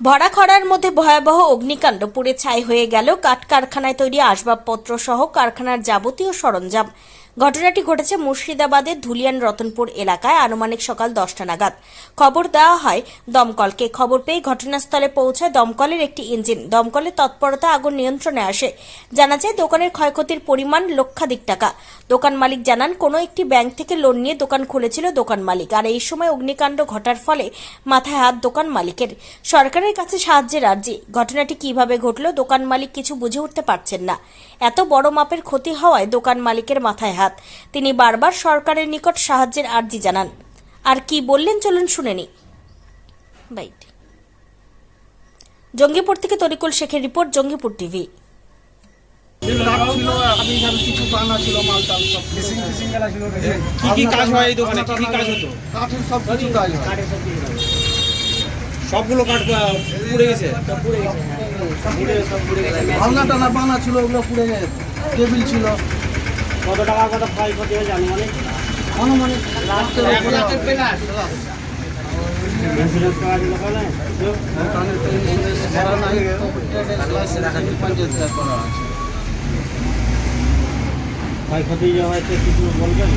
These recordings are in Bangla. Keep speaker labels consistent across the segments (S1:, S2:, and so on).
S1: ভরা খরার মধ্যে ভয়াবহ অগ্নিকাণ্ড পুড়ে ছাই হয়ে গেল কাঠ কারখানায় তৈরি আসবাবপত্র সহ কারখানার যাবতীয় সরঞ্জাম। ঘটনাটি ঘটেছে মুর্শিদাবাদের ধুলিয়ান রতনপুর এলাকায় আনুমানিক সকাল দশটা নাগাদ। খবর দেওয়া হয় দমকলকে। খবর পেয়ে ঘটনাস্থলে পৌঁছায় দমকলের একটি ইঞ্জিন, দমকলের তৎপরতা আগুন নিয়ন্ত্রণে আসে। জানা যায়, দোকানের ক্ষয়ক্ষতির পরিমাণ লক্ষাধিক টাকা। দোকান মালিক জানান, কোনো একটি ব্যাংক থেকে লোন নিয়ে দোকান খুলেছিল দোকান মালিক। আর এই সময় অগ্নিকাণ্ড ঘটার ফলে মাথায় হাত দোকান মালিকের। সরকারের কাছে সাহায্যের আর্জি। ঘটনাটি কীভাবে ঘটলো, দোকান মালিক কিছু বুঝে উঠতে পারছেন না। এত বড় মাপের ক্ষতি হওয়ায় দোকান মালিকের মাথায় হাত। তিনি বারবার সরকারের নিকট সাহায্যের আর্জি জানান। আর কি বললেন চলুন শুনে নি। বাইট। জঙ্গিপুর থেকে তরিকুল শেখের রিপোর্ট জঙ্গিপুর টিভি।
S2: কাঠ ছিল হাবি জাবি কিছু বানা ছিল মাল টাল সব ফিসিং ফিসিং ছিল
S3: কি কি কাজ হয় এই দোকানে? কি কি কাজ হতো?
S2: কাঠের সব কিছু কাজ হয়
S3: সবগুলো কাঠ পুড়ে গেছে?
S2: ভাঙা টানা বানা ছিল ওগুলো পুড়ে গেছে। টেবিল ছিল।
S4: কত টাকা কত ক্ষয়ক্ষতি হয়েছে আনুমানিক
S2: অনুমানিক রাস্তার উপরে
S4: ইন্স্যুরেন্স করা ছিল
S2: তো ইন্স্যুরেন্স করা নাই তো ট্রেডের লাইসেন্স পঞ্চায়েত করা আছে।
S4: ক্ষয়ক্ষতি যে হয়েছে কিছু বলবেন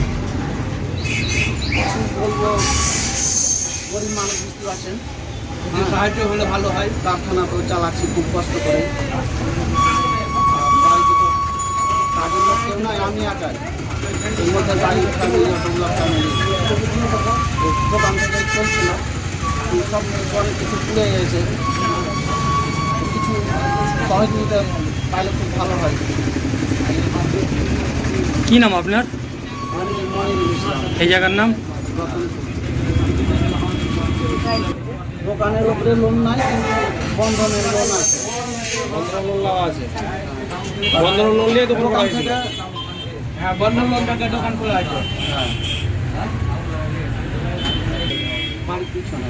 S2: কিছু বলব গরিব মানুষ বুঝতে পারছেন। সাহায্য হলে ভালো হয়। কারখানা তো চালাচ্ছি খুব কষ্ট করে। আমি একাই এর মধ্যে দোকান থেকে সব কিছু কিছু খুব ভালো হয়
S5: কি নাম আপনার? এই জায়গার নাম?
S2: দোকানের উপরে লোন নাই বন্ধনের লোন আছে।
S3: লোন আছে। বন্ধন লোন নিয়ে দোকান হয়েছিল
S4: হ্যাঁ বন্ধন লোনটাকে দোকান খোলা আছে।
S2: বাড়ির পিছনে।